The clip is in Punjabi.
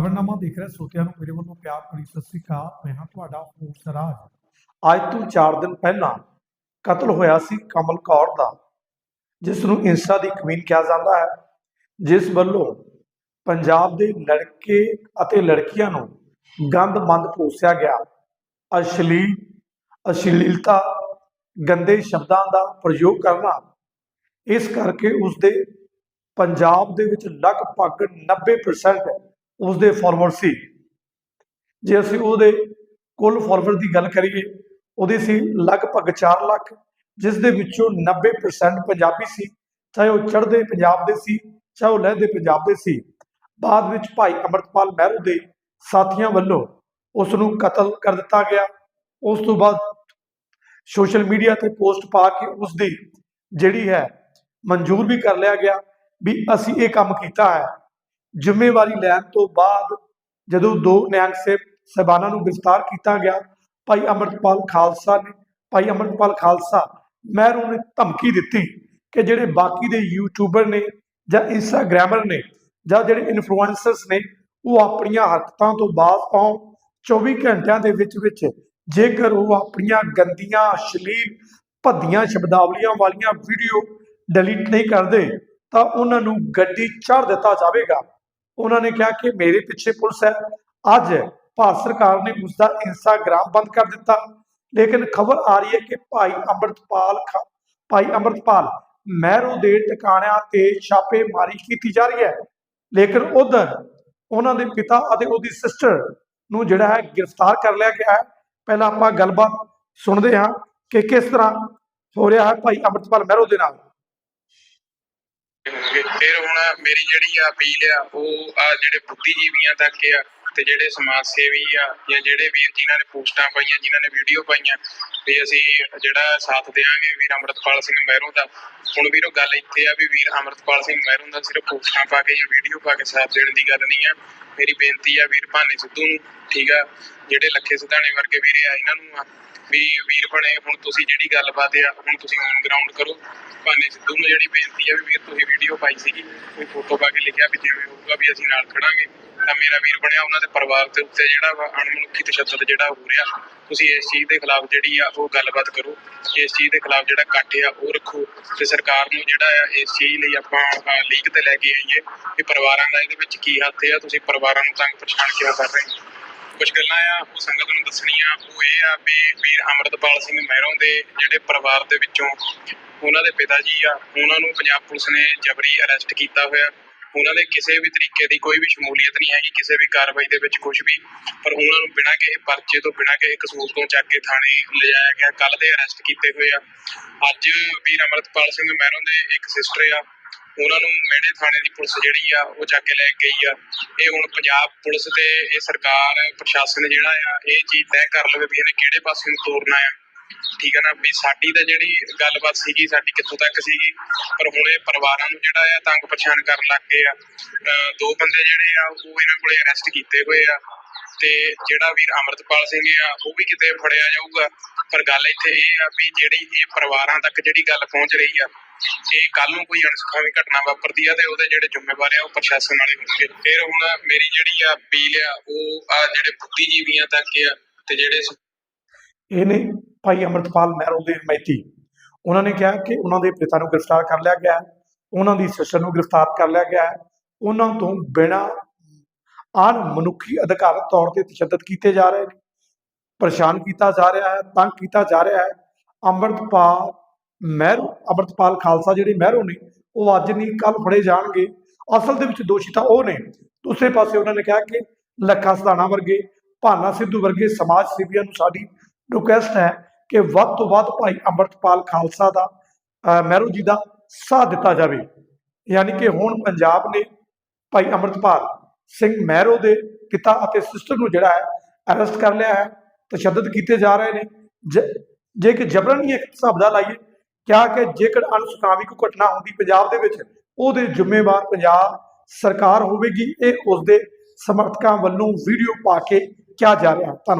ਖਬਰਨਾਮਾ ਦੇਖ ਰਹੇ ਸਰੋਤਿਆਂ ਨੂੰ ਮੇਰੇ ਵੱਲੋਂ ਪਿਆਰ ਭਰੀ ਸਤਿ ਸ੍ਰੀ ਅਕਾਲ। ਮੈਂ ਹਾਂ ਤੁਹਾਡਾ ਹੋਸਟ ਰਾਜ ਅੱਜ ਤੋਂ 4 ਦਿਨ ਪਹਿਲਾਂ ਕਤਲ ਹੋਇਆ ਸੀ ਕਮਲ ਕੌਰ ਦਾ ਜਿਸ ਨੂੰ ਇੰਸਟਾ ਦੀ ਕਮੀਨ ਕਿਹਾ ਜਾਂਦਾ ਹੈ, ਜਿਸ ਵੱਲੋਂ ਪੰਜਾਬ ਦੇ ਲੜਕੇ ਅਤੇ ਲੜਕੀਆਂ ਨੂੰ ਗੰਦ ਪੋਸਿਆ ਗਿਆ। ਅਸ਼ਲੀਲ, ਅਸ਼ਲੀਲਤਾ, ਗੰਦੇ ਸ਼ਬਦਾਂ ਦਾ ਪ੍ਰਯੋਗ ਕਰਨਾ, ਇਸ ਕਰਕੇ ਉਸ ਦੇ ਪੰਜਾਬ ਦੇ ਵਿੱਚ ਲਗਭਗ 90% ਉਸ ਦੇ ਫਾਲੋਅਰ ਸੀ। ਜੇ ਅਸੀਂ ਉਹਦੇ ਕੁੱਲ ਫਾਲੋਅਰ ਦੀ ਗੱਲ ਕਰੀਏ, ਉਹਦੇ ਸੀ ਲਗਭਗ 4 ਲੱਖ ਜਿਸ ਦੇ ਵਿੱਚੋਂ 90% ਪੰਜਾਬੀ ਸੀ, ਚਾਹੇ ਉਹ ਚੜ੍ਹਦੇ ਪੰਜਾਬ ਦੇ ਸੀ, ਚਾਹੇ ਉਹ ਲਹਿੰਦੇ ਪੰਜਾਬ ਦੇ ਸੀ। ਬਾਅਦ ਵਿੱਚ ਭਾਈ ਅਮਰਤਪਾਲ ਮਹਿਰੂ ਦੇ ਸਾਥੀਆਂ ਵੱਲੋਂ ਉਸ ਨੂੰ ਕਤਲ ਕਰ ਦਿੱਤਾ ਗਿਆ। ਉਸ ਤੋਂ ਬਾਅਦ ਸੋਸ਼ਲ ਮੀਡੀਆ ਤੇ ਪੋਸਟ ਪਾ ਕੇ ਉਸ ਦੀ ਜਿਹੜੀ ਹੈ, ਮਨਜ਼ੂਰ ਵੀ ਕਰ ਲਿਆ ਗਿਆ ਵੀ ਅਸੀਂ ਇਹ ਕੰਮ ਕੀਤਾ ਹੈ। ਜ਼ਿੰਮੇਵਾਰੀ ਲੈਣ ਤੋਂ ਬਾਅਦ ਜਦੋਂ ਦੋ ਨਿਹੰਗ ਸਾਹਿਬ ਸਹਿਬਾਨਾਂ ਨੂੰ ਗ੍ਰਿਫਤਾਰ ਕੀਤਾ ਗਿਆ ਭਾਈ ਅਮਰਤਪਾਲ ਖਾਲਸਾ ਨੇ ਭਾਈ ਅਮਰਤਪਾਲ ਖਾਲਸਾ ਮਹਿਰੂ ਨੇ ਧਮਕੀ ਦਿੱਤੀ ਕਿ ਜਿਹੜੇ ਬਾਕੀ ਦੇ ਯੂਟਿਊਬਰ ਨੇ ਜਾਂ ਇੰਸਟਾਗ੍ਰਾਮਰ ਨੇ ਜਾਂ ਜਿਹੜੇ ਇਨਫਲੂਐਂਸਰਸ ਨੇ ਉਹ ਆਪਣੀਆਂ ਹਰਕਤਾਂ ਤੋਂ ਬਾਜ਼ ਆਉਣ 24 ਘੰਟਿਆਂ ਦੇ ਵਿੱਚ ਵਿੱਚ ਜੇਕਰ ਉਹ ਆਪਣੀਆਂ ਗੰਦੀਆਂ ਅਸ਼ਲੀਲ ਭੱਦੀਆਂ ਸ਼ਬਦਾਵਲੀਆਂ ਵਾਲੀਆਂ ਵੀਡੀਓ ਡਿਲੀਟ ਨਹੀਂ ਕਰਦੇ ਤਾਂ ਉਹਨਾਂ ਨੂੰ ਗੱਡੀ ਚੜ੍ਹ ਦਿੱਤਾ ਜਾਵੇਗਾ। ਉਹਨਾਂ ਨੇ ਕਿਹਾ ਕਿ ਮੇਰੇ ਪਿੱਛੇ ਪੁਲਿਸ ਹੈ। ਅੱਜ ਭਾਰਤ ਸਰਕਾਰ ਨੇ ਉਸ ਦਾ ਇੰਸਟਾਗ੍ਰਾਮ ਬੰਦ ਕਰ ਦਿੱਤਾ। ਲੇਕਿਨ ਖਬਰ ਆ ਰਹੀ ਹੈ ਕਿ ਭਾਈ ਅੰਮ੍ਰਿਤਪਾਲ ਖਾ- ਭਾਈ ਅੰਮ੍ਰਿਤਪਾਲ, ਮਹਿਰੋ ਦੇ ਟਿਕਾਣਿਆਂ ਤੇ ਛਾਪੇਮਾਰੀ ਕੀਤੀ ਜਾ ਰਹੀ ਹੈ। ਲੇਕਿਨ ਉਧਰ ਉਹਨਾਂ ਦੇ ਪਿਤਾ ਅਤੇ ਉਹਦੀ ਸਿਸਟਰ ਨੂੰ ਜਿਹੜਾ ਹੈ ਗ੍ਰਿਫਤਾਰ ਕਰ ਲਿਆ ਗਿਆ ਹੈ। ਪਹਿਲਾਂ ਆਪਾਂ ਗੱਲਬਾਤ ਸੁਣਦੇ ਹਾਂ ਕਿ ਕਿਸ ਤਰ੍ਹਾਂ ਹੋ ਰਿਹਾ ਹੈ ਭਾਈ ਅੰਮ੍ਰਿਤਪਾਲ ਮਹਿਰੂ ਦੇ ਨਾਲ। ਹੋਣਗੇ ਫਿਰ ਹੁਣ ਮੇਰੀ ਜਿਹੜੀ ਆ ਅਪੀਲ ਆ ਉਹ ਆ ਜਿਹੜੇ ਬੁੱਧੀਜੀਵੀਆਂ ਤੱਕ ਆ ਤੇ ਜਿਹੜੇ ਸਮਾਜ ਸੇਵੀ ਆ ਜਾਂ ਜਿਹੜੇ ਵੀਰ ਜਿਨ੍ਹਾਂ ਨੇ ਪੋਸਟਾਂ ਪਾਈਆਂ, ਜਿਨ੍ਹਾਂ ਨੇ ਵੀਡੀਓ ਪਾਈਆਂ ਵੀ ਅਸੀਂ ਜਿਹੜਾ ਸਾਥ ਦੇਵਾਂਗੇ ਵੀਰ ਅਮਰਤਪਾਲ ਸਿੰਘ ਮਹਿਰੋਂ ਦਾ। ਹੁਣ ਵੀਰੋ, ਗੱਲ ਇੱਥੇ ਆ ਵੀ ਵੀਰ ਅਮਰਤਪਾਲ ਸਿੰਘ ਮਹਿਰੋਂ ਦਾ ਸਿਰਫ ਪੋਸਟਾਂ ਪਾ ਕੇ ਜਾਂ ਵੀਡੀਓ ਪਾ ਕੇ ਸਾਥ ਦੇਣ ਦੀ ਗੱਲ ਨਹੀਂ ਆ। ਮੇਰੀ ਬੇਨਤੀ ਆ ਵੀਰ ਭਾਨੇ ਸਿੱਧੂ ਨੂੰ, ਠੀਕ ਆ? ਜਿਹੜੇ ਲੱਖੇ ਸਿਧਾਣੇ ਵਰਗੇ ਵੀਰੇ ਆ ਇਹਨਾਂ ਨੂੰ ਆ, ਵੀ ਵੀਰ ਬਣੇ, ਹੁਣ ਤੁਸੀਂ ਜਿਹੜੀ ਗੱਲਬਾਤ ਆ, ਹੁਣ ਤੁਸੀਂ ਔਨ ਗਰਾਊਂਡ ਕਰੋ। ਭਾਨੇ ਸਿੱਧੂ ਨੂੰ ਜਿਹੜੀ ਬੇਨਤੀ ਆ ਵੀ ਵੀਰ ਤੁਸੀਂ ਵੀਡੀਓ ਪਾਈ ਸੀਗੀ, ਕੋਈ ਫੋਟੋ ਪਾ ਕੇ ਲਿਖਿਆ ਵੀ ਜਿਵੇਂ ਹੋਊਗਾ ਵੀ ਅਸੀਂ ਨਾਲ ਖੜਾਂਗੇ, ਤਾਂ ਮੇਰਾ ਵੀਰ ਬਣਿਆ ਉਹਨਾਂ ਦੇ ਪਰਿਵਾਰ ਦੇ ਉੱਤੇ ਜਿਹੜਾ ਵਾ ਅਣਮਨੁੱਖੀ ਤਸ਼ੱਦਦ ਜਿਹੜਾ ਹੋ ਰਿਹਾ, ਤੁਸੀਂ ਇਸ ਚੀਜ਼ ਦੇ ਖਿਲਾਫ ਜਿਹੜੀ ਆ ਉਹ ਗੱਲਬਾਤ ਕਰੋ, ਇਸ ਚੀਜ਼ ਦੇ ਖਿਲਾਫ ਜਿਹੜਾ ਇਕੱਠ ਆ ਉਹ ਰੱਖੋ ਤੇ ਸਰਕਾਰ ਨੂੰ ਜਿਹੜਾ ਆ ਇਸ ਚੀਜ਼ ਲਈ ਆਪਾਂ ਲੀਕ ਤੇ ਲੈ ਕੇ ਆਈਏ ਕਿ ਪਰਿਵਾਰਾਂ ਦਾ ਇਹਦੇ ਵਿੱਚ ਕੀ ਹੱਥ ਆ, ਤੁਸੀਂ ਪਰਿਵਾਰਾਂ ਨੂੰ ਤੰਗ ਪਰੇਸ਼ਾਨ ਕਿਉਂ ਕਰ ਰਹੇ ਹੋ? ਕੁਝ ਗੱਲਾਂ ਆ, ਉਹ ਸੰਗਤ ਨੂੰ ਦੱਸਣੀਆਂ ਉਹ ਇਹ ਆ ਵੀ ਵੀਰ ਅਮਰਤਪਾਲ ਸਿੰਘ ਮਹਿਰੋਂ ਦੇ ਜਿਹੜੇ ਪਰਿਵਾਰ ਦੇ ਵਿੱਚੋਂ ਉਹਨਾਂ ਦੇ ਪਿਤਾ ਜੀ ਆ, ਉਹਨਾਂ ਨੂੰ ਪੰਜਾਬ ਪੁਲਿਸ ਨੇ ਜਬਰੀ ਅਰੈਸਟ ਕੀਤਾ ਹੋਇਆ। ਉਹਨਾਂ ਦੇ ਕਿਸੇ ਵੀ ਤਰੀਕੇ ਦੀ ਕੋਈ ਵੀ ਸ਼ਮੂਲੀਅਤ ਨਹੀਂ ਹੈਗੀ, ਕਿਸੇ ਵੀ ਕਾਰਵਾਈ ਦੇ ਵਿੱਚ ਕੁਝ ਵੀ। ਪਰ ਉਹਨਾਂ ਨੂੰ ਬਿਨਾਂ ਕਿਸੇ ਪਰਚੇ ਤੋਂ, ਬਿਨਾਂ ਕਿਸੇ ਕਸੂਰ ਤੋਂ ਚੱਕ ਕੇ ਥਾਣੇ ਲਿਜਾਇਆ ਗਿਆ। ਕੱਲ ਦੇ ਅਰੈਸਟ ਕੀਤੇ ਹੋਏ ਆ। ਅੱਜ ਵੀਰ ਅਮਰਤਪਾਲ ਸਿੰਘ ਮਹਿਰੋਂ ਦੇ ਇੱਕ ਸਿਸਟਰ ਆ। ਉਹਨਾਂ ਨੂੰ ਮੇੜੇ ਥਾਣੇ ਦੀ ਪੁਲਿਸ ਜਿਹੜੀ ਆ, ਉਹ ਚੱਕ ਕੇ ਲੈ ਕੇ ਗਈ ਆ। ਇਹ ਹੁਣ ਪੰਜਾਬ ਪੁਲਿਸ ਤੇ ਇਹ ਸਰਕਾਰ, ਪ੍ਰਸ਼ਾਸਨ ਜਿਹੜਾ ਆ, ਇਹ ਚੀਜ਼ ਤੈਅ ਕਰ ਲਵੇ ਵੀ ਇਹਨੇ ਕਿਹੜੇ ਪਾਸੇ ਨੂੰ ਤੋਰਨਾ ਆ। ਠੀਕ ਹੈ ਨਾ, ਵੀ ਸਾਡੀ ਤਾਂ ਜਿਹੜੀ ਗੱਲਬਾਤ ਸੀਗੀ, ਸਾਡੀ ਕਿੱਥੋਂ ਤੱਕ ਸੀਗੀ, ਪਰ ਹੁਣ ਇਹ ਪਰਿਵਾਰਾਂ ਨੂੰ ਜਿਹੜਾ ਆ ਤੰਗ ਪਰੇਸ਼ਾਨ ਕਰਨ ਲੱਗ ਗਏ ਆ। ਦੋ ਬੰਦੇ ਜਿਹੜੇ ਆ, ਉਹ ਇਹਨਾਂ ਕੋਲੇ ਅਰੈਸਟ ਕੀਤੇ ਹੋਏ ਆ। ਤੇ ਜਿਹੜਾ ਵੀਰ ਅਮਰਤਪਾਲ ਸਿੰਘ ਆ, ਉਹ ਵੀ ਕਿਤੇ ਫੜਿਆ ਜਾਊਗਾ। ਪਰ ਗੱਲ ਇੱਥੇ ਇਹ ਆ ਵੀ ਜਿਹੜੀ ਇਹ ਪਰਿਵਾਰਾਂ ਤੱਕ ਜਿਹੜੀ ਗੱਲ ਪਹੁੰਚ ਰਹੀ ਆ, ਇਹ ਕੱਲ ਨੂੰ ਕੋਈ ਅਣਸੁਖਾਵੀ ਘਟਨਾ ਵਾਪਰਦੀ ਆ ਤੇ ਉਹਦੇ ਜਿਹੜੇ ਜ਼ਿੰਮੇਵਾਰ ਆ, ਉਹ ਪ੍ਰਸ਼ਾਸਨ ਵਾਲੇ ਹੋਣਗੇ। ਫਿਰ ਹੁਣ ਮੇਰੀ ਜਿਹੜੀ ਆ ਅਪੀਲ ਆ, ਉਹ ਆ ਜਿਹੜੇ ਬੁੱਧੀਜੀਵੀਆਂ ਤੱਕ ਆ ਤੇ ਜਿਹੜੇ ਇਹ ਨੇ ਭਾਈ ਅਮਰਤਪਾਲ ਮਹਿਰੋ ਦੇ ਮੈਤੀ ਉਹਨਾਂ ਨੇ ਕਿਹਾ ਕਿ ਉਹਨਾਂ ਦੇ ਪਿਤਾ ਨੂੰ ਗ੍ਰਿਫਤਾਰ ਕਰ ਲਿਆ ਗਿਆ ਹੈ ਉਹਨਾਂ ਦੀ ਸਿਸਟਰ ਨੂੰ ਗ੍ਰਿਫਤਾਰ ਕਰ ਲਿਆ ਗਿਆ ਹੈ ਉਹਨਾਂ ਤੋਂ ਬਿਨਾਂ ਅਣ ਮਨੁੱਖੀ ਅਧਿਕਾਰਤ ਤੌਰ ਤੇ ਤਸ਼ੱਦਦ ਕੀਤੇ ਜਾ ਰਹੇ ਨੇ, ਪਰੇਸ਼ਾਨ ਕੀਤਾ ਜਾ ਰਿਹਾ ਹੈ, ਤੰਗ ਕੀਤਾ ਜਾ ਰਿਹਾ ਹੈ। ਅੰਮ੍ਰਿਤਪਾਲ ਮਹਿਰੋ, ਅੰਮ੍ਰਿਤਪਾਲ ਖਾਲਸਾ ਜਿਹੜੇ ਮਹਿਰੋ ਨੇ, ਉਹ ਅੱਜ ਨਹੀਂ ਕੱਲ ਫੜੇ ਜਾਣਗੇ। ਅਸਲ ਦੇ ਵਿੱਚ ਦੋਸ਼ੀ ਤਾਂ ਉਹ ਨੇ। ਦੂਸਰੇ ਪਾਸੇ ਉਹਨਾਂ ਨੇ ਕਿਹਾ ਕਿ ਲੱਖਾ ਸਦਾਣਾ ਵਰਗੇ, ਭਾਨਾ ਸਿੱਧੂ ਵਰਗੇ ਸਮਾਜ ਸੇਵੀਆਂ ਨੂੰ ਸਾਡੀ ਰਿਕੁਐਸਟ ਹੈ ਕਿ ਵੱਧ ਤੋਂ ਵੱਧ ਭਾਈ ਅੰਮ੍ਰਿਤਪਾਲ ਖਾਲਸਾ ਦਾ, ਅਹ, ਮਹਿਰੂ ਜੀ ਦਾ ਸਾਥ ਦਿੱਤਾ ਜਾਵੇ। ਯਾਨੀ ਕਿ ਹੁਣ ਪੰਜਾਬ ਨੇ ਭਾਈ ਅੰਮ੍ਰਿਤਪਾਲ ਸਿੰਘ ਮਹਿਰੋ ਦੇ ਪਿਤਾ ਅਤੇ ਸਿਸਟਰ ਨੂੰ ਜਿਹੜਾ ਹੈ ਅਰੈਸਟ ਕਰ ਲਿਆ ਹੈ, ਤਸ਼ੱਦਦ ਕੀਤੇ ਜਾ ਰਹੇ ਨੇ। ਜ- ਜੇ ਕਿ ਜਬਰਨ ਹੀ ਇੱਕ ਹਿਸਾਬ ਦਾ ਲਾਈਏ ਕਿਹਾ ਕਿ ਜੇਕਰ ਅਨਸੁਖਾਵੀ ਕੋਈ ਘਟਨਾ ਹੁੰਦੀ ਪੰਜਾਬ ਦੇ ਵਿੱਚ, ਉਹਦੇ ਜ਼ਿੰਮੇਵਾਰ ਪੰਜਾਬ ਸਰਕਾਰ ਹੋਵੇਗੀ, ਇਹ ਉਸ ਦੇ ਸਮਰਥਕਾਂ ਵੱਲੋਂ ਵੀਡੀਓ ਪਾ ਕੇ ਕਿਹਾ ਜਾ ਰਿਹਾ। ਧੰਨਵਾਦ।